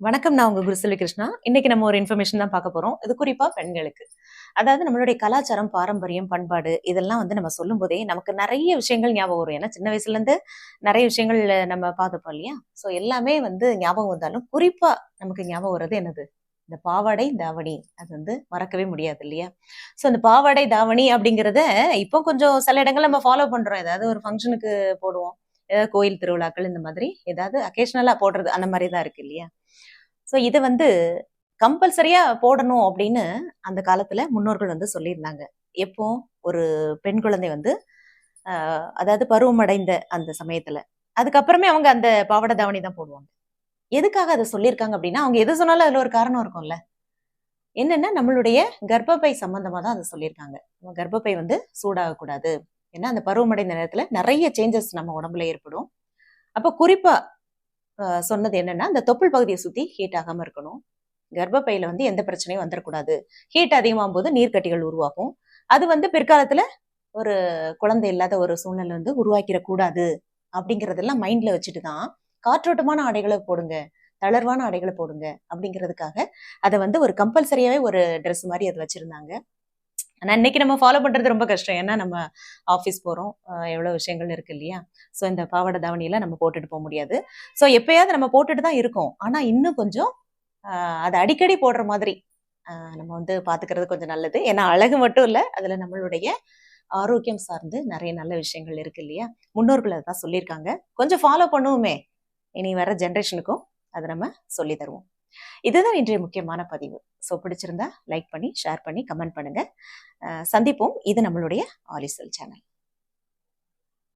வணக்கம் நான் உங்க குருசெல்வி கிருஷ்ணா. இன்னைக்கு நம்ம ஒரு இன்ஃபர்மேஷன் தான் பார்க்க போறோம். இது குறிப்பா பெண்களுக்கு. அதாவது நம்மளுடைய கலாச்சாரம் பாரம்பரியம் பண்பாடு இதெல்லாம் வந்து நம்ம சொல்லும் போதே நமக்கு நிறைய விஷயங்கள் ஞாபகம் வரும். ஏன்னா சின்ன வயசுல இருந்து நிறைய விஷயங்கள் நம்ம பார்த்துப்போம் இல்லையா? ஸோ எல்லாமே வந்து ஞாபகம் வந்தாலும் குறிப்பா நமக்கு ஞாபகம் வர்றது என்னது? இந்த பாவாடை தாவணி அது வந்து மறக்கவே முடியாது இல்லையா? ஸோ அந்த பாவாடை தாவணி அப்படிங்கிறத இப்போ கொஞ்சம் சில இடங்கள் நம்ம ஃபாலோ பண்றோம். ஏதாவது ஒரு ஃபங்க்ஷனுக்கு போடுவோம். கோயில் திருவிழாக்கள் இந்த மாதிரி ஏதாவது அக்கேஷனலா போடுறது அந்த மாதிரி தான் இருக்கு இல்லையா? ஸோ இது வந்து கம்பல்சரியா போடணும் அப்படின்னு அந்த காலத்துல முன்னோர்கள் வந்து சொல்லியிருந்தாங்க. எப்போ? ஒரு பெண் குழந்தை வந்து ஆஹ், அதாவது பருவமடைந்த அந்த சமயத்துல. அதுக்கப்புறமே அவங்க அந்த பாவாடை தாவணி தான் போடுவாங்க. எதுக்காக அதை சொல்லியிருக்காங்க அப்படின்னா அவங்க எது சொன்னாலும் அதுல ஒரு காரணம் இருக்கும்ல. என்னன்னா நம்மளுடைய கர்ப்பப்பை சம்பந்தமா தான் அதை சொல்லியிருக்காங்க. நம்ம கர்ப்பப்பை வந்து சூடாகக்கூடாது. ஏன்னா அந்த பருவமடைந்த நேரத்தில் நிறைய சேஞ்சஸ் நம்ம உடம்புல ஏற்படும். அப்போ குறிப்பாக சொன்னது என்னன்னா அந்த தொப்புள் பகுதியை சுற்றி ஹீட் ஆகாமல் இருக்கணும். கர்ப்பப்பையில வந்து எந்த பிரச்சனையும் வந்துடக்கூடாது. ஹீட் அதிகமாகும் போது நீர்க்கட்டிகள் உருவாகும். அது வந்து பிற்காலத்தில் ஒரு குழந்தை இல்லாத ஒரு சூழ்நிலை வந்து உருவாக்கிடக்கூடாது அப்படிங்கிறதெல்லாம் மைண்டில் வச்சுட்டு தான் காற்றோட்டமான ஆடைகளை போடுங்க தளர்வான ஆடைகளை போடுங்க அப்படிங்கிறதுக்காக அதை வந்து ஒரு கம்பல்சரியாகவே ஒரு ட்ரெஸ் மாதிரி அது வச்சுருந்தாங்க. ஆனால் இன்னைக்கு நம்ம ஃபாலோ பண்றது ரொம்ப கஷ்டம். ஏன்னா நம்ம ஆஃபீஸ் போகிறோம் எவ்வளோ விஷயங்கள் இருக்கு இல்லையா? ஸோ இந்த பாவாடை தாவணியெல்லாம் நம்ம போட்டுட்டு போக முடியாது. ஸோ எப்பயாவது நம்ம போட்டுட்டு தான் இருக்கோம். ஆனால் இன்னும் கொஞ்சம் அதை அடிக்கடி போடுற மாதிரி நம்ம வந்து பார்த்துக்கிறது கொஞ்சம் நல்லது. ஏன்னா அழகு மட்டும் இல்லை அதில் நம்மளுடைய ஆரோக்கியம் சார்ந்து நிறைய நல்ல விஷயங்கள் இருக்கு இல்லையா? முன்னோர்கள் அதான் சொல்லியிருக்காங்க. கொஞ்சம் ஃபாலோ பண்ணுவோமே. இனி வர ஜென்ரேஷனுக்கும் அதை நம்ம சொல்லி தருவோம். இதுதான் இன்றைய முக்கியமான பதிவு. ஸோ பிடிச்சிருந்தா லைக் பண்ணி ஷேர் பண்ணி கமெண்ட் பண்ணுங்க. சந்திப்போம். இது நம்மளுடைய ஆலிசல் சேனல்